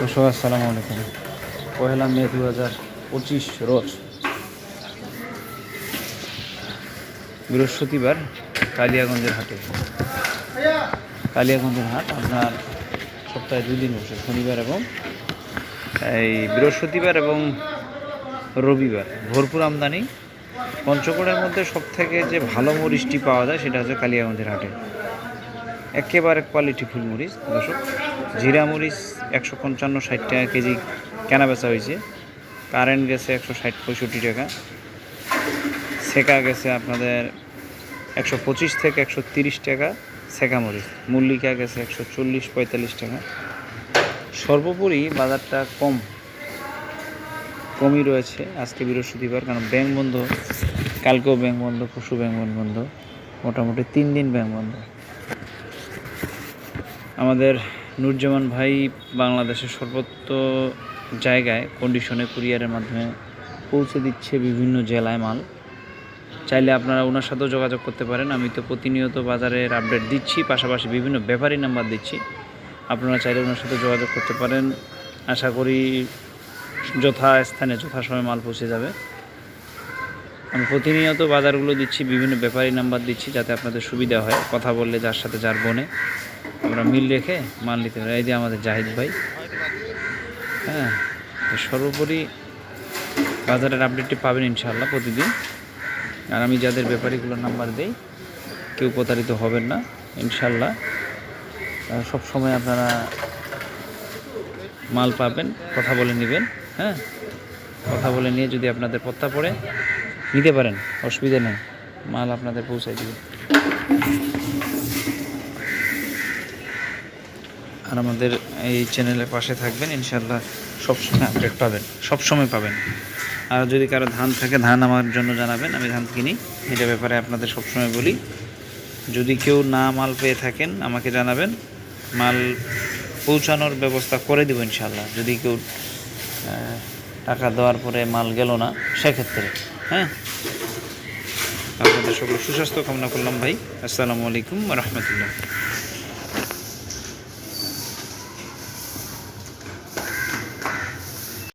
দর্শক আসসালামু আলাইকুম। পহেলা মে দু হাজার পঁচিশ রোজ। বৃহস্পতিবার কালিয়াগঞ্জের হাটে। কালিয়াগঞ্জের হাট আপনার সপ্তাহে দুই দিন বসে, শনিবার এবং এই বৃহস্পতিবার এবং রবিবার। ভরপুর আমদানি। পঞ্চগড়ের মধ্যে সব থেকে যে ভালো মরিচটি পাওয়া যায় সেটা হচ্ছে কালিয়াগঞ্জের হাটে। একেবারে কোয়ালিটি ফুল মরিচ দর্শক। জিরা মরিচ একশো পঞ্চান্ন ষাট টাকা কেজি কেনা বেচা হয়েছে। কারেন্ট গেছে একশো ষাট, পঁয়ষট্টি টাকা। সেকা গেছে আপনাদের একশো পঁচিশ থেকে একশো তিরিশ টাকা সেকা মরিচ মল্লিকা গেছে একশো চল্লিশ, পঁয়তাল্লিশ টাকা। সর্বোপরি বাজারটা কম, কমই রয়েছে আজকে বৃহস্পতিবার, কারণ ব্যাংক বন্ধ, কালকেও ব্যাংক বন্ধ পশু ব্যাংক বন্ধ, মোটামুটি তিন দিন ব্যাংক বন্ধ। আমাদের নুরজামান ভাই বাংলাদেশের সর্বত্র জায়গায় কন্ডিশনে কুরিয়ারের মাধ্যমে পৌঁছে দিচ্ছে বিভিন্ন জেলায় মাল। চাইলে আপনারা ওনার সাথেও যোগাযোগ করতে পারেন। আমি তো প্রতিনিয়ত বাজারের আপডেট দিচ্ছি, পাশাপাশি বিভিন্ন ব্যাপারী নাম্বার দিচ্ছি। আপনারা চাইলে ওনার সাথে যোগাযোগ করতে পারেন। আশা করি যথা স্থানে যথাসময়ে মাল পৌঁছে যাবে। আমি প্রতিনিয়ত বাজারগুলো দিচ্ছি, বিভিন্ন ব্যাপারী নাম্বার দিচ্ছি যাতে আপনাদের সুবিধা হয়। কথা বললে যার সাথে যার বনে। আমরা মিল রেখে মাল নিতে পারি। এই যে আমাদের জাহিদ ভাই। হ্যাঁ সর্বোপরি বাজারের আপডেটটি পাবেন ইনশাআল্লাহ প্রতিদিন। আর আমি যাদের ব্যাপারীগুলোর নাম্বার দেই, কেউ প্রতারিত হবেন না ইনশাল্লাহ সব সময় আপনারা মাল পাবেন, কথা বলে নেবেন হ্যাঁ? কথা বলে নিয়ে যদি আপনাদের পত্তা পড়ে নিতে পারেন, অসুবিধা নেই। মাল আপনাদের পৌঁছায় দিবে। আর আমাদের এই চ্যানেলের পাশে থাকবেন ইনশাল্লাহ সবসময় আপডেট পাবেন, সবসময় পাবেন। আর যদি কারও ধান থাকে, ধান আমার জন্য জানাবেন, আমি ধান কিনি। এটা ব্যাপারে আপনাদের সবসময় বলি। যদি কেউ না মাল পেয়ে থাকেন, আমাকে জানাবেন। মাল পৌঁছানোর ব্যবস্থা করে দেবো ইনশাল্লাহ যদি কেউ টাকা দেওয়ার পরে মাল গেল না, সেক্ষেত্রে। হ্যাঁ? আপনাদের সকল সুস্বাস্থ্য কামনা করলাম ভাই। আসসালামু আলাইকুম রহমতুল্লাহ।